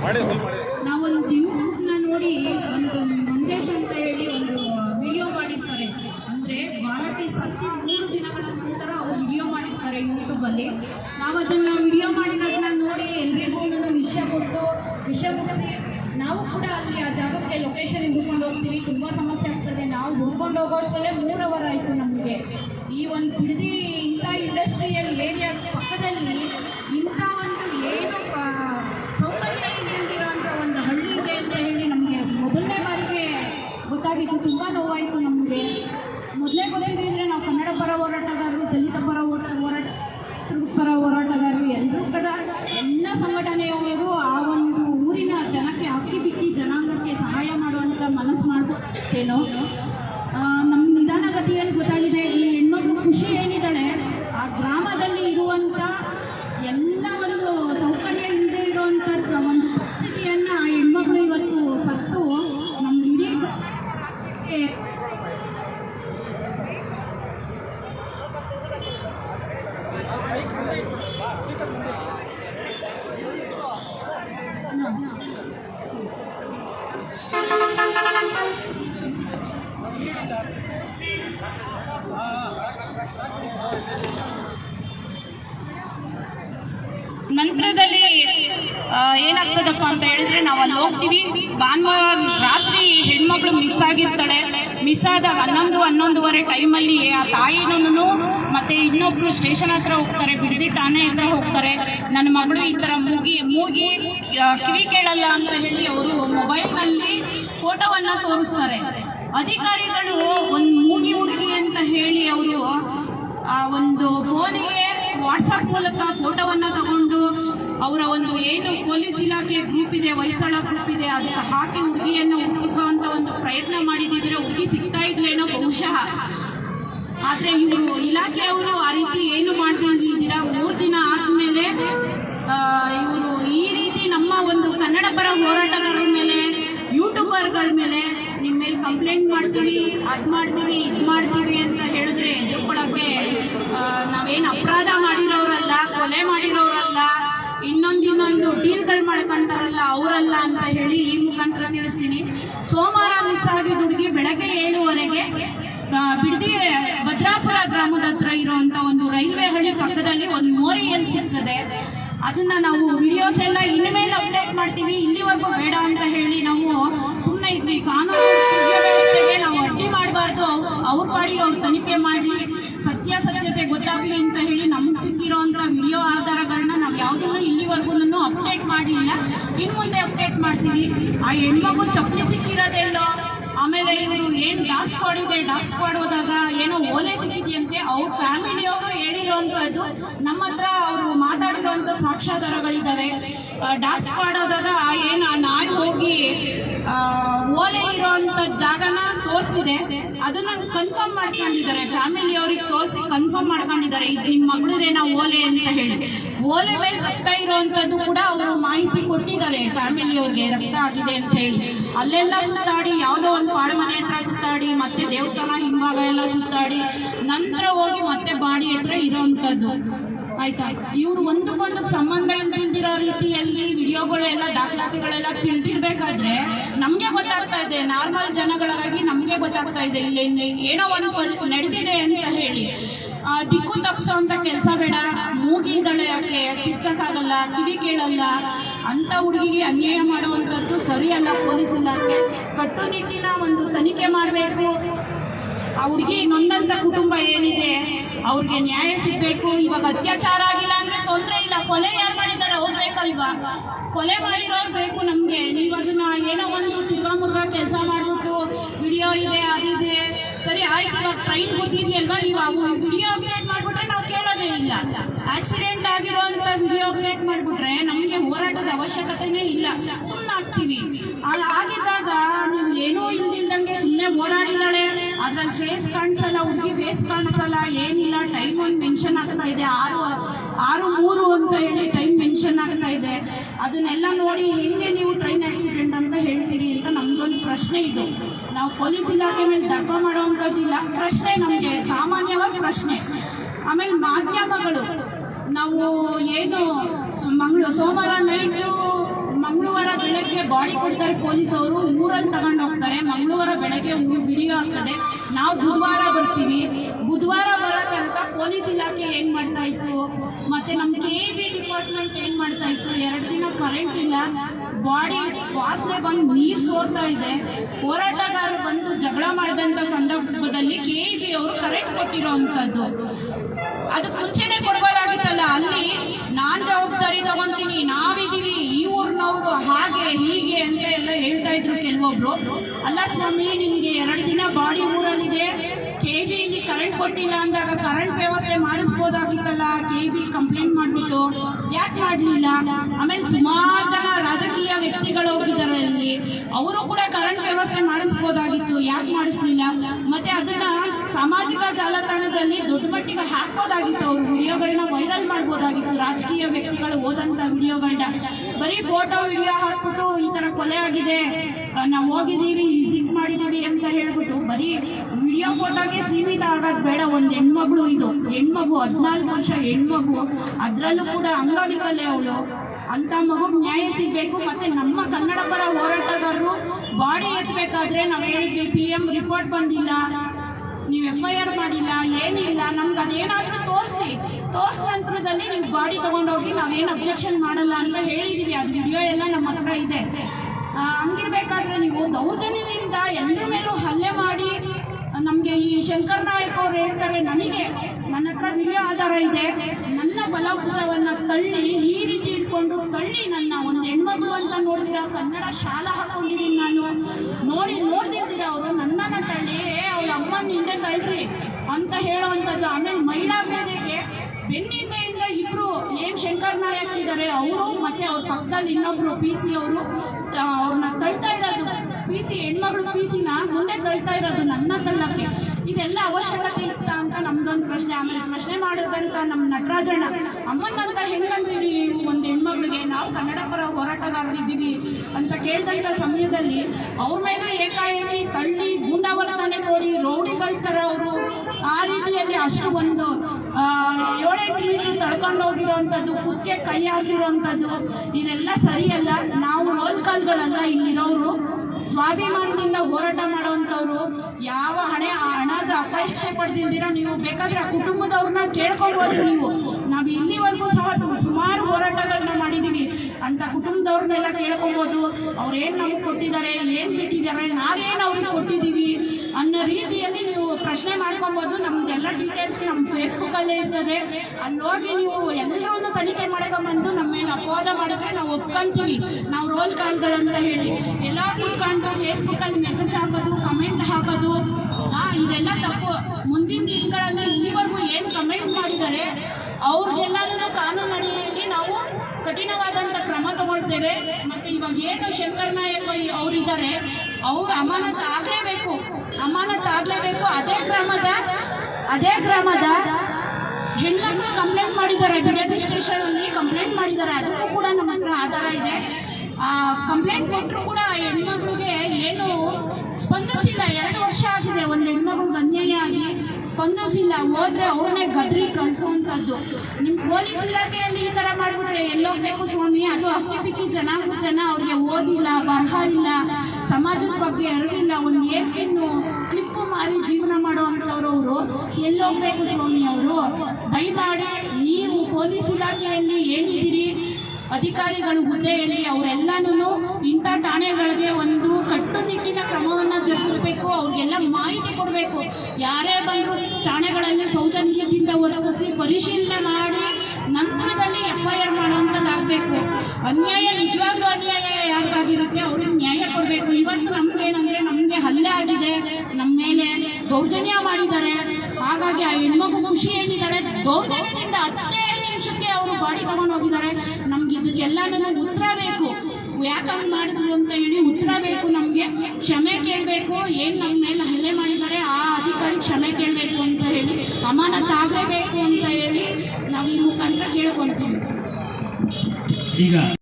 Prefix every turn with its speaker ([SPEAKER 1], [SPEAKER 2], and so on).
[SPEAKER 1] ನಾವೊಂದು ಯೂಟ್ಯೂಬ್ನ ನೋಡಿ ಒಂದು ಮಂಜೇಶ್ ಅಂತ ಹೇಳಿ ಒಂದು ವಿಡಿಯೋ ಮಾಡಿರ್ತಾರೆ. ಅಂದರೆ ಭಾರತಿ ಸತ್ತಿ ಮೂರು ದಿನಗಳ ನಂತರ ಅವರು ವಿಡಿಯೋ ಮಾಡಿರ್ತಾರೆ ಯೂಟ್ಯೂಬಲ್ಲಿ ನಾವು ಅದನ್ನು ವಿಡಿಯೋ ಮಾಡಿರೋದನ್ನ ನೋಡಿ ಎಲ್ರಿಗೂ ಒಂದು ವಿಷಯ ಕೊಟ್ಟು, ವಿಷಯ ಕೊಡಿಸಿ ನಾವು ಕೂಡ ಅಲ್ಲಿ ಆ ಜಾಗಕ್ಕೆ ಲೊಕೇಶನ್ ಹುಡ್ಕೊಂಡು ಹೋಗ್ತೀವಿ. ತುಂಬ ಸಮಸ್ಯೆ ಆಗ್ತದೆ. ನಾವು ಹುಡ್ಕೊಂಡು ಹೋಗೋಷ್ಟರಲ್ಲೇ ಮೂರು ಅವರ್ ಆಯಿತು ನಮಗೆ. ಈ ಒಂದು ಬಿಡದಿ ಇಂಥ ಇಂಡಸ್ಟ್ರಿಯಲ್ ಏರಿಯಾ ಪಕ್ಕದಲ್ಲಿ ತುಂಬ ನೋವಾಯಿತು ನಮಗೆ ಮೊದಲೇ ಗೊತ್ತಿದ್ದರೆ ನಾವು ಕನ್ನಡ ಪರ ಹೋರಾಟಗಾರರು ದಲಿತ ಪರ ಹೋರಾಟ ಹೋರಾಟ ಪರ ಹೋರಾಟಗಾರರು ಎಲ್ಲರೂ ಕೂಡ ಎಲ್ಲ ಸಂಘಟನೆಯವರು ಆ ಒಂದು ಊರಿನ ಜನಕ್ಕೆ ಅಕ್ಕಿ ಬಿಕ್ಕಿ ಜನಾಂಗಕ್ಕೆ ಸಹಾಯ ಮಾಡುವಂಥ ಮನಸ್ಸು ಮಾಡ್ತೇನೋ ನಮ್ಮ ನಿಧಾನಗತಿಯಲ್ಲಿ ಗೊತ್ತಾಗಿದೆ ಈ ಹೆಣ್ಮಕ್ಳು ಖುಷಿ ಏನಿದ್ದಾಳೆ ಆ ಗ್ರಾಮದಲ್ಲಿ ಇರುವಂಥ ಎಲ್ಲ ಒಂದು ಸೌಕರ್ಯ ಇಲ್ಲದೆ ಇರುವಂಥ ಒಂದು ಪರಿಸ್ಥಿತಿಯನ್ನು ಆ ಹೆಣ್ಮಕ್ಳು ಇವತ್ತು ಸತ್ತು ನಮ್ಮ ಇಡೀ ಗ- ನಂತರದಲ್ಲಿ ಆ, ಏನಾಗ್ತದಪ್ಪ ಅಂತ ಹೇಳಿದ್ರೆ ನಾವು ಅಲ್ಲಿ ಹೋಗ್ತೀವಿ. ಭಾನುವಾರ ರಾತ್ರಿ ಹೆಣ್ಮಕ್ಳು ಮಿಸ್ ಆಗಿರ್ತಾಳೆ ಮಿಸ್ ಆದಾಗ ಹನ್ನೊಂದು, ಹನ್ನೊಂದುವರೆ ಟೈಮಲ್ಲಿ ಆ ತಾಯಿನೂ ಮತ್ತೆ ಇನ್ನೊಬ್ರು ಸ್ಟೇಷನ್ ಹತ್ರ ಹೋಗ್ತಾರೆ, ಬಿಡದಿ ಠಾಣೆ ಹತ್ರ ಹೋಗ್ತಾರೆ. ನನ್ನ ಮಗಳು ಈ ಥರ ಮೂಗಿ ಮೂಗಿ ಕಿವಿ ಕೇಳಲ್ಲ ಅಂತ ಹೇಳಿ ಅವರು ಮೊಬೈಲ್ನಲ್ಲಿ ಫೋಟೋವನ್ನು ತೋರಿಸ್ತಾರೆ. ಅಧಿಕಾರಿಗಳು ಒಂದು ಮೂಗಿ ಹುಡುಗಿ ಅಂತ ಹೇಳಿ ಅವರು, ಆ, ಒಂದು ಫೋನಿಗೆ ವಾಟ್ಸಪ್ ಮೂಲಕ ಫೋಟೋವನ್ನು ತಗೊಂಡು ಅವರ ಒಂದು ಏನು ಪೊಲೀಸ್ ಇಲಾಖೆ ಗ್ರೂಪ್ ಇದೆ ಹೊಯ್ಸಳ ಗ್ರೂಪ್ ಇದೆ ಅದಕ್ಕೆ ಹಾಕಿ ಹುಡುಗಿಯನ್ನು ಹುಟ್ಟಿಸುವಂತ ಒಂದು ಪ್ರಯತ್ನ ಮಾಡಿದಿದ್ರೆ ಹುಡುಗಿ ಸಿಗ್ತಾ ಇದ್ಲೇನೋ ಬಹುಶಃ. ಆದ್ರೆ ಇವರು ಇಲಾಖೆಯವರು ಆ ರೀತಿ ಏನು ಮಾಡ್ಕೊಂಡಿದ್ದೀರಾ? ಮೂರು ದಿನ ಆದ್ಮೇಲೆ ಇವರು ಈ ರೀತಿ ನಮ್ಮ ಒಂದು ಕನ್ನಡ ಪರ ಹೋರಾಟಗಾರರ ಮೇಲೆ ಯೂಟ್ಯೂಬರ್ಗಳ ಮೇಲೆ ನಿಮ್ಮ ಮೇಲೆ ಕಂಪ್ಲೇಂಟ್ ಮಾಡ್ತೀವಿ ಅದ್ ಮಾಡ್ತೀವಿ ಇದ್ ಮಾಡ್ತೀವಿ ಅಂತ ಹೇಳಿದ್ರೆ ಎದುರ್ಕೊಳಕ್ಕೆ ಆ, ನಾವೇನು ಅಪರಾಧ ಮಾಡಿರೋರಲ್ಲ ಕೊಲೆ ಮಾಡಿರೋರಲ್ಲ ಇನ್ನೊಂದು ಇನ್ನೊಂದು ಡೀಲ್ಗಳು ಮಾಡ್ಕೊಂತಾರಲ್ಲ ಅವರಲ್ಲ ಅಂತ ಹೇಳಿ ಈ ಮುಖಾಂತರ ತಿಳಿಸ್ತೀನಿ. ಸೋಮವಾರ ಮಿಸ್ ಆಗಿದ್ದ ಹುಡುಗಿ ಬೆಳಗ್ಗೆ ಏಳುವರೆಗೆ ಬಿಡದಿ, ಭದ್ರಾಪುರ ಗ್ರಾಮದ ಹತ್ರ ಇರುವಂತ ಒಂದು ರೈಲ್ವೆ ಹಳ್ಳಿ ಪಕ್ಕದಲ್ಲಿ ಒಂದು ಮೋರಿ ಎಲ್ಲಿ ಸಿಗ್ತದೆ, ಅದನ್ನ ನಾವು ವಿಡಿಯೋಸ್ ಎಲ್ಲ ಇನ್ಮೇಲೆ ಅಪ್ಡೇಟ್ ಮಾಡ್ತೀವಿ. ಇಲ್ಲಿವರೆಗೂ ಬೇಡ ಅಂತ ಹೇಳಿ ನಾವು ಸುಮ್ಮನೆ ಇದ್ವಿ. ಕಾನೂನು ವ್ಯವಸ್ಥೆಗೆ ನಾವು ಅಡ್ಡಿ ಮಾಡಬಾರ್ದು. ಅವ್ರ ಪಾಡಿಗೆ ಅವ್ರು ತನಿಖೆ ಮಾಡಲಿ ಸತ್ಯಾಸತ್ಯತೆ ಗೊತ್ತಾಗ್ಲಿ ಅಂತ ಹೇಳಿ ನಮ್ಗೆ ಸಿಕ್ಕಿರೋಂಥ ವಿಡಿಯೋ ಆಧಾರಗಳನ್ನ ನಾವು ಯಾವುದನ್ನು ಇಲ್ಲಿವರೆಗೂ ಅಪ್ಡೇಟ್ ಮಾಡಲಿಲ್ಲ ಇನ್ನು ಮುಂದೆ ಅಪ್ಡೇಟ್ ಮಾಡ್ತೀವಿ. ಆ ಹೆಣ್ಮಗು ಚಪ್ಪಲಿ ಸಿಕ್ಕಿರೋದೆಲ್ಲೋ ಆಮೇಲೆ ಇವರು ಏನು ಡಾನ್ಸ್ ಮಾಡಿದೆ ಡಾನ್ಸ್ ಮಾಡೋದಾಗ ಏನೋ ಓಲೆ ಸಿಕ್ಕಿದೆಯಂತೆ. ಅವ್ರ ಫ್ಯಾಮಿಲಿಯವರು ಹೇಳಿರುವಂತದ್ದು ನಮ್ಮ ಹತ್ರ ಅವರು ಮಾತಾಡಿರುವಂತ ಸಾಕ್ಷ್ಯಾಧಾರಗಳಿದ್ದಾವೆ ಡಾನ್ಸ್ ಮಾಡೋದಾಗ ಏನು ಆ ನಾಯಿ ಹೋಗಿ ಓಲೆ ಇರುವಂತ ಜಾಗನ ತೋರಿಸಿದೆ. ಅದನ್ನ ಕನ್ಫರ್ಮ್ ಮಾಡ್ಕೊಂಡಿದ್ದಾರೆ. ಫ್ಯಾಮಿಲಿ ಅವ್ರಿಗೆ ತೋರಿಸಿ ಕನ್ಫರ್ಮ್ ಮಾಡ್ಕೊಂಡಿದ್ದಾರೆ. ಇದು ನಿಮ್ಮ ಮಗಳದೇನಾ ಓಲೆ ಅಂತ ಹೇಳಿ. ಓಲೆ ಮೇಲೆ ರಕ್ತ ಇರುವಂತದ್ದು ಕೂಡ ಅವರು ಮಾಹಿತಿ ಕೊಟ್ಟಿದ್ದಾರೆ. ಫ್ಯಾಮಿಲಿ ಅವ್ರಿಗೆ ರಕ್ತ ಆಗಿದೆ ಅಂತ ಹೇಳಿ. ಅಲ್ಲೆಲ್ಲ ಸುತ್ತಾಡಿ, ಯಾವುದೋ ಒಂದು ಪಾಳು ಮನೆ ಹತ್ರ ಸುತ್ತಾಡಿ, ಮತ್ತೆ ದೇವಸ್ಥಾನ ಹಿಂಭಾಗ ಎಲ್ಲ ಸುತ್ತಾಡಿ, ನಂತರ ಹೋಗಿ ಮತ್ತೆ ಬಾಡಿ ಹತ್ರ ಇರೋವಂಥದ್ದು. ಆಯ್ತಾ ಇವರು ಒಂದಕ್ಕೊಂದು ಸಂಬಂಧ ಇಲ್ದಿರೋ ರೀತಿಯಲ್ಲಿ ವಿಡಿಯೋಗಳೆಲ್ಲ, ದಾಖಲಾತಿಗಳೆಲ್ಲ ತಿಳಿದಿರ್ಬೇಕಾದ್ರೆ ನಮಗೆ ಗೊತ್ತಾಗ್ತಾ ಇದೆ. ನಾರ್ಮಲ್ ಜನಗಳಾಗಿ ನಮಗೆ ಗೊತ್ತಾಗ್ತಾ ಇದೆ. ಇಲ್ಲಿ ಏನೋ ಒಂದು ನಡೆದಿದೆ ಅಂತ ಹೇಳಿ. ದಿಕ್ಕು ದಿಕ್ಕು ಅಂತ ಕೆಲಸ ಬೇಡ. ಮೂಗಿದಳೆ ಯಾಕೆ? ಕಿರ್ಚಕ್ಕಾಗಲ್ಲ, ಕಿವಿ ಕೇಳಲ್ಲ. ಅಂತ ಹುಡುಗಿಗೆ ಅನ್ಯಾಯ ಮಾಡುವಂಥದ್ದು ಸರಿಯಲ್ಲ, ಪೊಲೀಸ್ ಇಲಾಖೆ. ಕಟ್ಟುನಿಟ್ಟಿನ ಒಂದು ತನಿಖೆ ಮಾಡಬೇಕು. ಆ ಹುಡುಗಿ ನೊಂದಂತ ಕುಟುಂಬ ಏನಿದೆ, ಅವ್ರಿಗೆ ನ್ಯಾಯ ಸಿಗ್ಬೇಕು. ಇವಾಗ ಅತ್ಯಾಚಾರ ಆಗಿಲ್ಲ ಅಂದ್ರೆ ತೊಂದ್ರೆ ಇಲ್ಲ. ಕೊಲೆ ಯಾರು ಮಾಡಿದಾರೆ ಅವ್ರು ಬೇಕಲ್ವಾ? ಕೊಲೆ ಮಾಡಿರೋರು ಬೇಕು ನಮ್ಗೆ. ನೀವು ಅದನ್ನ ಏನೋ ಒಂದು ತಿರ್ಗಾ ಕೆಲಸ ಮಾಡ್ಬಿಟ್ಟು ವಿಡಿಯೋ ಇದೆ ಅದಿದೆ ಸರಿ, ಆಯ್ತು, ಇವಾಗ ಟ್ರೈನ್ ಗೊತ್ತಿದ್ಯಲ್ವಾ? ನೀವು ವಿಡಿಯೋ ಅಪ್ಡೇಟ್ ಮಾಡ್ಬಿಟ್ರೆ ನಾವು ಕೇಳೋದೇ ಇಲ್ಲ. ಆಕ್ಸಿಡೆಂಟ್ ಆಗಿರೋಂಥ ವಿಡಿಯೋ ಅಪ್ಡೇಟ್ ಮಾಡ್ಬಿಟ್ರೆ ನಮಗೆ ಹೋರಾಟದ ಅವಶ್ಯಕತೆನೇ ಇಲ್ಲ. ಸುಮ್ಮನೆ ಆಗ್ತೀವಿ ಆಗಿದ್ದಾಗ ನೀವು ಏನೂ ಇಲ್ದಿಲ್ದಂಗೆ ಸುಮ್ಮನೆ ಓಡಾಡಿದಾಳೆ ಅದ್ರಲ್ಲಿ ಫೇಸ್ ಕಾಣಿಸಲ್ಲ, ಹುಡುಗಿ ಫೇಸ್ ಕಾಣಿಸಲ್ಲ, ಏನಿಲ್ಲ ಟೈಮ್ ಒಂದು ಮೆನ್ಷನ್ ಆಗ್ತಾ ಇದೆ. ಆರು ಆರು, ಮೂರು ಅಂತ ಹೇಳಿ ಟೈಮ್ ಮೆನ್ಷನ್ ಆಗ್ತಾ ಇದೆ. ಅದನ್ನೆಲ್ಲ ನೋಡಿ ಹೆಂಗೆ ನೀವು ಟ್ರೈನ್ ಆಕ್ಸಿಡೆಂಟ್ ಅಂತ ಹೇಳ್ತೀರಿ ಅಂತ ನಮ್ದೊಂದು ಪ್ರಶ್ನೆ ಇದು. ನಾವು ಪೊಲೀಸ್ ಇಲಾಖೆ ಮೇಲೆ ದರ್ಪ ಮಾಡುವಂಥದ್ದಿಲ್ಲ ಪ್ರಶ್ನೆ ನಮಗೆ, ಸಾಮಾನ್ಯವಾಗಿ ಪ್ರಶ್ನೆ. ಆಮೇಲೆ ಮಾಧ್ಯಮಗಳು, ನಾವು ಏನು ಮಂಗಳೂರು ಮಂಗ್ಳು ಸೋಮವಾರ ನೈಟು ಮಂಗಳವಾರ ಕೊಡ್ತಾರೆ ಪೊಲೀಸ್ ಅವರು. ಊರಲ್ಲಿ ತಗೊಂಡು ಹೋಗ್ತಾರೆ. ಮಂಗಳವಾರ ಬೆಳಗ್ಗೆ ವಿಡಿಯೋ ಆಗ್ತದೆ ನಾವು ಬುಧವಾರ ಬರ್ತೀವಿ. ಬುಧವಾರ ಬರೋ ಪೊಲೀಸ್ ಇಲಾಖೆ ಏನ್ ಮಾಡ್ತಾ ಇತ್ತು? ಮತ್ತೆ ನಮ್ಮ ಕೆ ಬಿ ಡಿಪಾರ್ಟ್ಮೆಂಟ್ ಏನ್ ಮಾಡ್ತಾ ಇತ್ತು? ಎರಡು ದಿನ ಕರೆಂಟ್ ಇಲ್ಲ. ಬಾಡಿ ವಾಸನೆ ಬಂದು ನೀರು ಸೋರ್ತಾ ಇದೆ. ಹೋರಾಟಗಾರರು ಬಂದು ಜಗಳ ಮಾಡಿದಂತ ಸಂದರ್ಭದಲ್ಲಿ ಕೆ ಬಿ ಅವರು ಕರೆಂಟ್ ಕೊಟ್ಟಿರೋ ಅಂಥದ್ದು. ಅದಕ್ಕೆ ಮುಂಚೆನೆ ಕೊಡಬಾರಾಗಿತ್ತಲ್ಲ ಅಲ್ಲಿ ನಾನ್ ಜವಾಬ್ದಾರಿ ತಗೊಂತೀನಿ ನಾವಿದೀವಿ ಈ ಊರ್ನವ್ರು ಹಾಗೆ ಹೀಗೆ ಅಂತ ಎಲ್ಲ ಹೇಳ್ತಾ ಕೆಲವೊಬ್ರು ಅಲ್ಲ ಸ್ವಾಮಿ ನಿಮ್ಗೆ ಎರಡು ದಿನ ಬಾಡಿ ಊರಲ್ಲಿದೆ. ಕೆ ಇಲ್ಲಿ ಕರೆಂಟ್ ಕೊಟ್ಟಿಲ್ಲ ಅಂದಾಗ ಕರೆಂಟ್ ವ್ಯವಸ್ಥೆ ಮಾಡಿಸ್ಬೋದಾಗಿತ್ತಲ್ಲ? ಕೆ ಬಿ ಕಂಪ್ಲೇಂಟ್ ಮಾಡ್ಬಿಟ್ಟು ಯಾಕೆ ಮಾಡ್ಲಿಲ್ಲ? ಆಮೇಲೆ ಸುಮಾರು ಜನ ರಾಜಕೀಯ ವ್ಯಕ್ತಿಗಳು ಹೋಗಿದ್ದಾರೆ ಅಲ್ಲಿ. ಅವರು ಕೂಡ ಕರೆಂಟ್ ವ್ಯವಸ್ಥೆ ಮಾಡಿಸ್ಬೋದಾಗಿತ್ತು. ಯಾಕೆ ಮಾಡಿಸ್ಲಿಲ್ಲ? ಮತ್ತೆ ಅದನ್ನ ಸಾಮಾಜಿಕ ಜಾಲತಾಣದಲ್ಲಿ ದೊಡ್ಡ ಮಟ್ಟಿಗೆ ಹಾಕ್ಬೋದಾಗಿತ್ತು. ಅವ್ರು ವಿಡಿಯೋಗಳನ್ನ ವೈರಲ್ ಮಾಡ್ಬೋದಾಗಿತ್ತು. ರಾಜಕೀಯ ವ್ಯಕ್ತಿಗಳು ಓದಂತ ವಿಡಿಯೋಗಳನ್ನ ಬರೀ ಫೋಟೋ ವಿಡಿಯೋ ಹಾಕ್ಬಿಟ್ಟು ಈ ತರ ಕೊಲೆ ಆಗಿದೆ. ನಾವು ಹೋಗಿದ್ದೀವಿ ವಿಸಿಟ್ ಮಾಡಿದ್ದೀವಿ ಅಂತ ಹೇಳ್ಬಿಟ್ಟು ಬರೀ ವಿಡಿಯೋ ಫೋಟೋಗೆ ಸೀಮಿತ ಆಗೋದು ಬೇಡ, ಒಂದು ಹೆಣ್ಮಗಳು ಇದು. ಹೆಣ್ಮಗು, ಹದಿನಾಲ್ಕು ವರ್ಷ ಹೆಣ್ಮಗು. ಅದರಲ್ಲೂ ಕೂಡ ಅಂಗವಿಕಲೆ ಅವಳು. ಅಂತ ಮಗು ನ್ಯಾಯ ಸಿಗಬೇಕು, ಮತ್ತೆ ನಮ್ಮ ಕನ್ನಡ ಪರ ಹೋರಾಟಗಾರರು ಬಾಡಿ ಎತ್ತಬೇಕಾದ್ರೆ ನಾವು ಹೇಳಿದ್ವಿ ಪಿ ಎಂ ರಿಪೋರ್ಟ್ ಬಂದಿಲ್ಲ. ನೀವು ಎಫ್ ಐ ಆರ್ ಮಾಡಿಲ್ಲ ಏನಿಲ್ಲ ನಮ್ಗೆ ಅದೇನಾದರೂ ತೋರಿಸಿ. ತೋರಿಸ ನಂತರದಲ್ಲಿ ನೀವು ಬಾಡಿ ತೊಗೊಂಡೋಗಿ ನಾವೇನು ಅಬ್ಜೆಕ್ಷನ್ ಮಾಡಲ್ಲ ಅಂತ ಹೇಳಿದೀವಿ. ಅದು ವಿಡಿಯೋ ಎಲ್ಲ ನಮ್ಮ ಹತ್ರ ಇದೆ. ಹಂಗಿರ್ಬೇಕಾದ್ರೆ ನೀವು ದೌರ್ಜನ್ಯದಿಂದ ಎಲ್ಲರ ಮೇಲೂ ಹಲ್ಲೆ ಮಾಡಿ ನಮಗೆ ಈ ಶಂಕರ್ ನಾಯಕ್ ಅವ್ರು ಹೇಳ್ತಾರೆ, ನನಗೆ ನನ್ನ ಹತ್ರ ವಿಡಿಯೋ ಆಧಾರ ಇದೆ. ನನ್ನ ಬಲಭುಜವನ್ನು ತಳ್ಳಿ, ಈ ರೀತಿ ಇಟ್ಕೊಂಡು ತಳ್ಳಿ ನನ್ನ ಒಂದು ಹೆಣ್ಮಗು ಅಂತ ನೋಡಿದಿರ ಕನ್ನಡ ಶಾಲಾ ಹಾಕೊಂಡಿದ್ದೀನಿ ನಾನು. ನೋಡಿ ನೋಡ್ದಿದ್ದೀರ ಅವರು? ನನ್ನನ್ನ ತಳ್ಳಿ ಅವಳ ಅಮ್ಮನ ಹಿಂದೆ ತಳ್ಳ್ರಿ ಅಂತ ಹೇಳುವಂಥದ್ದು ಆಮೇಲೆ ಮಹಿಳಾ ಮೇಲೆ ಏನ್ ಶಂಕರ್ ನಾಯಕ್ ಇದ್ದಾರೆ ಅವರು ಮತ್ತೆ ಅವ್ರ ಪಕ್ಕದಲ್ಲಿ ಇನ್ನೊಬ್ರು ಪಿ ಸಿ ಅವರು ಅವ್ರನ್ನ ತಳ್ತಾ ಇರೋದು. ಪಿ ಸಿ ಹೆಣ್ಮಗಳು ಪಿ ಸಿನ ಮುಂದೆ ತಳ್ತಾ ಇರೋದು ನನ್ನ ತಳ್ಳಕ್ಕೆ. ಇದೆಲ್ಲ ಅವಶ್ಯಕತೆ ಇತ್ತ ಅಂತ ನಮ್ದೊಂದು ಪ್ರಶ್ನೆ. ಆಮೇಲೆ ಪ್ರಶ್ನೆ ಮಾಡೋದಂತ ನಮ್ಮ ನಟರಾಜಣ್ಣ. ಅಮ್ಮನಂತ ಹೆಂಗಂತೀರಿ ನೀವು ಒಂದು ಹೆಣ್ಮಗಳಿಗೆ? ನಾವು ಕನ್ನಡ ಪರ ಹೋರಾಟಗಾರರಿದ್ದೀವಿ ಅಂತ ಕೇಳಿದಂಥ ಸಮಯದಲ್ಲಿ ಅವ್ರ ಮೇಲೆ ಏಕಾಏಕಿ ತಳ್ಳಿ ಗೂಂಡಾವರ್ತನೆ ಕೊಡಿ ರೌಡಿಗಳ ಥರ ಅವರು ಆ ರೀತಿಯಲ್ಲಿ ಅಷ್ಟು ಒಂದು ಏಳೆಂಟು ಮೀಟರ್ ತಳ್ಕೊಂಡು ಹೋಗಿರೋವಂಥದ್ದು ಕುತ್ತಿಗೆ ಕೈ ಹಾಕಿರೋವಂಥದ್ದು ಇದೆಲ್ಲ ಸರಿಯಲ್ಲ. ನಾವು ರೋಲ್ ಕಾಲ್ಗಳಲ್ಲ ಇಲ್ಲಿರೋರು. ಸ್ವಾಭಿಮಾನದಿಂದ ಹೋರಾಟ ಮಾಡುವಂಥವ್ರು. ಯಾವ ಹಣೆ ಹಣದ ಅಪೇಕ್ಷೆ ಪಡೆದಿದ್ದೀರೋ ನೀವು. ಬೇಕಾದ್ರೆ ಆ ಕುಟುಂಬದವ್ರನ್ನ ಕೇಳ್ಕೊಳ್ಬೋದು ನೀವು. ನಾವು ಇಲ್ಲಿವರೆಗೂ ಸಹ ಸುಮಾರು ಹೋರಾಟಗಳನ್ನ ಮಾಡಿದ್ದೀವಿ ಅಂತ ಕುಟುಂಬದವ್ರನ್ನೆಲ್ಲ ಕೇಳ್ಕೊಬೋದು. ಅವ್ರೇನು ಏನು ನಮ್ಗೆ ಕೊಟ್ಟಿದ್ದಾರೆ, ಏನು ಬಿಟ್ಟಿದ್ದಾರೆ, ನಾವೇನು ಅವ್ರಿಗೆ ಕೊಟ್ಟಿದ್ದೀವಿ ಅನ್ನೋ ರೀತಿಯಲ್ಲಿ ನೀವು ಪ್ರಶ್ನೆ ಮಾಡ್ಕೊಬೋದು, ನಮ್ದೆಲ್ಲ ಡೀಟೇಲ್ಸ್ ನಮ್ಮ ಫೇಸ್ಬುಕ್ಕಲ್ಲೇ ಇರ್ತದೆ. ಅಲ್ಲಿ ಹೋಗಿ ನೀವು, ಎಲ್ಲವನ್ನು ತನಿಖೆ ಮಾಡ್ಕೊಂಬಂದು ನಮ್ಮ ಮೇಲೆ ಅಪವಾದ ಮಾಡಿದ್ರೆ ನಾವು ಒಪ್ಕೊಂತೀವಿ. ನಾವು ರೋಲ್ ಕಾಲ್ಗಳಂತ ಹೇಳಿ. ಎಲ್ಲ ಕುತ್ಕೊಂಡು ಫೇಸ್ಬುಕ್ಕಲ್ಲಿ ಮೆಸೇಜ್ ಹಾಕೋದು ಕಮೆಂಟ್ ಹಾಕೋದು. ಇದೆಲ್ಲ ತಪ್ಪು. ಮುಂದಿನ ದಿನಗಳಲ್ಲಿ ಇಲ್ಲಿವರೆಗೂ ಏನು ಕಮೆಂಟ್ ಮಾಡಿದ್ದಾರೆ ಅವ್ರಿಗೆಲ್ಲ ಕಾನೂನು ಅಡಿಯಲ್ಲಿ ನಾವು ಕಠಿಣವಾದಂತ ಕ್ರಮ ತಗೊಳ್ತೇವೆ. ಮತ್ತೆ ಇವಾಗ ಏನು ಶಂಕರ್ ನಾಯಕ್ ಅವರಿದ್ದಾರೆ ಅವ್ರು ಅಮಾನತ್ ಆಗ್ಲೇಬೇಕು. ಅಮಾನತ್ ಆಗ್ಲೇಬೇಕು. ಅದೇ ಗ್ರಾಮದ ಅದೇ ಗ್ರಾಮದ ಹೆಣ್ಮಕ್ಳು ಕಂಪ್ಲೇಂಟ್ ಮಾಡಿದ್ದಾರೆ. ರಿಜಿಸ್ಟ್ರೇಷನ್ ಸ್ಟೇಷನ್ ಅಲ್ಲಿ ಕಂಪ್ಲೇಂಟ್ ಮಾಡಿದ್ದಾರೆ. ಅದಕ್ಕೂ ಕೂಡ ನಮ್ಮ ಹತ್ರ ಆಧಾರ ಇದೆ. ಆ ಕಂಪ್ಲೇಂಟ್ ಕೊಟ್ಟರು ಕೂಡ ಹೆಣ್ಮಕ್ಳಿಗೆ ಏನು ಸ್ಪಂದಿಸಿಲ್ಲ. ಎರಡು ವರ್ಷ ಆಗಿದೆ. ಒಂದು ಹೆಣ್ಮಗಳು ಅನ್ಯಾಯ ಆಗಿ ಸ್ಪಂದಿಸಿಲ್ಲ. ಹೋದ್ರೆ ಅವ್ರನ್ನೇ ಗದ್ರಿ ಕಲಿಸುವಂಥದ್ದು ನಿಮ್ಮ ಪೊಲೀಸ್ ಇಲಾಖೆಯಲ್ಲಿ ಈ ತರ ಮಾಡ್ಬಿಟ್ರೆ ಎಲ್ಲೋಗ್ಬೇಕು ಸ್ವಾಮಿ. ಅದು ಅಕ್ಕಿ ಪಿಕ್ಕಿ ಜನಾಂಗ ಜನ ಅವ್ರಿಗೆ ಓದಿಲ್ಲ ಬರಹ ಇಲ್ಲ ಸಮಾಜದ ಬಗ್ಗೆ ಅರಿವಿಲ್ಲ, ಒಂದು ಏನು ಕ್ಲಿಪ್ಪು ಮಾರಿ ಜೀವನ ಮಾಡುವಂಥವ್ರು ಅವರು. ಎಲ್ಲೋಗ್ಬೇಕು ಸ್ವಾಮಿ ಅವರು? ದಯಮಾಡಿ ನೀವು ಪೊಲೀಸ್ ಇಲಾಖೆಯಲ್ಲಿ ಏನಿದ್ದೀರಿ? ಅಧಿಕಾರಿಗಳು ಹುದ್ದೆಯಲ್ಲಿ ಅವರೆಲ್ಲನೂ ಇಂಥ ಠಾಣೆಗಳಿಗೆ ಒಂದು ಕಟ್ಟುನಿಟ್ಟಿನ ಕ್ರಮವನ್ನು ಜರುಗಿಸಬೇಕು, ಅವ್ರಿಗೆಲ್ಲ ಮಾಹಿತಿ ಕೊಡಬೇಕು. ಯಾರೇ ಬಂದರೂ ಠಾಣೆಗಳಲ್ಲಿ ಸೌಜನ್ಯದಿಂದ ವರ್ತಿಸಿ ಪರಿಶೀಲನೆ ಮಾಡಿ, ನಂತರದಲ್ಲಿ ಎಫ್ ಐ ಆರ್ ಮಾಡುವಂಥದ್ದಾಗಬೇಕು ಅನ್ಯಾಯ, ನಿಜವಾಗ್ಲೂ ಅನ್ಯಾಯ ಯಾರಿಗಾಗಿರುತ್ತೆ ಅವ್ರಿಗೆ ನ್ಯಾಯ ಕೊಡಬೇಕು. ಇವತ್ತು ನಮ್ಗೇನಂದ್ರೆ ನಮಗೆ ಹಲ್ಲೆ ಆಗಿದೆ. ನಮ್ಮ ಮೇಲೆ ದೌರ್ಜನ್ಯ ಮಾಡಿದ್ದಾರೆ. ಹಾಗಾಗಿ ಆ ಹೆಣ್ಮಗು ಖುಷಿ ಏನಿದ್ದಾರೆ ದೌರ್ಜನ್ಯದಿಂದ ಹತ್ತೇ ನಿಮಿಷಕ್ಕೆ ಅವರು ಬಾಡಿ ತಗೊಂಡು ಹೋಗಿದ್ದಾರೆ. ನಮ್ಗೆ ಇದಕ್ಕೆಲ್ಲಾನು ಉತ್ತರ ಬೇಕು. ಯಾಕಂಗ್ ಮಾಡಿದ್ರು ಅಂತ ಹೇಳಿ ಉತ್ತರ ಬೇಕು ನಮಗೆ. ಕ್ಷಮೆ ಕೇಳಬೇಕು. ಏನ್ ನಮ್ಮ ಮೇಲೆ ಹಲ್ಲೆ ಮಾಡಿದ್ದಾರೆ, ಆ ಅಧಿಕಾರಿ ಕ್ಷಮೆ ಕೇಳಬೇಕು ಅಂತ ಹೇಳಿ, ಅಮಾನತ್ ಆಗಲೇಬೇಕು ಅಂತ ಹೇಳಿ ನಾವು ಈ ಮುಖಾಂತರ ಕೇಳ್ಕೊಂತೀವಿ.
[SPEAKER 2] Diga.